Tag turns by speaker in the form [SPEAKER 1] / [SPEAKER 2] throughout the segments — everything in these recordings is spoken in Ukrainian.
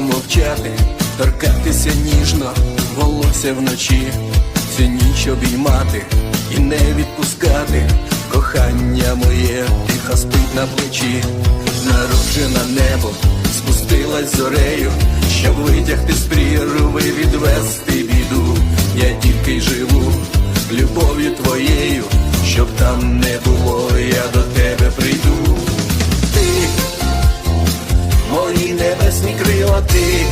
[SPEAKER 1] мовчати, торкатися ніжно, волосся вночі, всю ніч обіймати і не відпускати. Кохання моє тихо спить на плечі, народжена небо, спустилась зорею, щоб витягти з прірви, відвести біду. Я тільки й живу любов'ю твоєю, щоб там не було, я до тебе прийду. вітрила ти,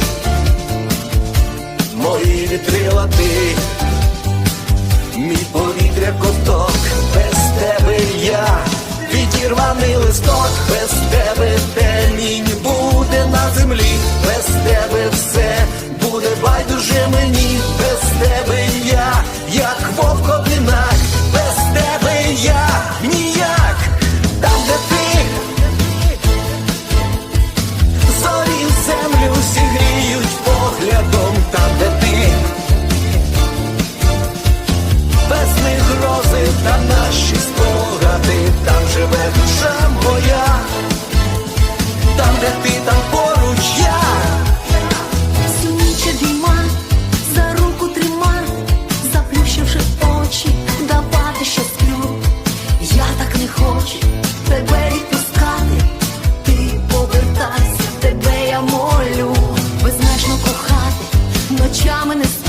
[SPEAKER 1] мої вітрила ти, мій повітря коток, без тебе я відірваний листок. де ти там поруч я
[SPEAKER 2] Суміче війма, за руку трима, заплющивши очі, давати що сплю. Я так не хочу тебе відпускати, ти повертайся, тебе я молю, безмежно кохати, ночами не.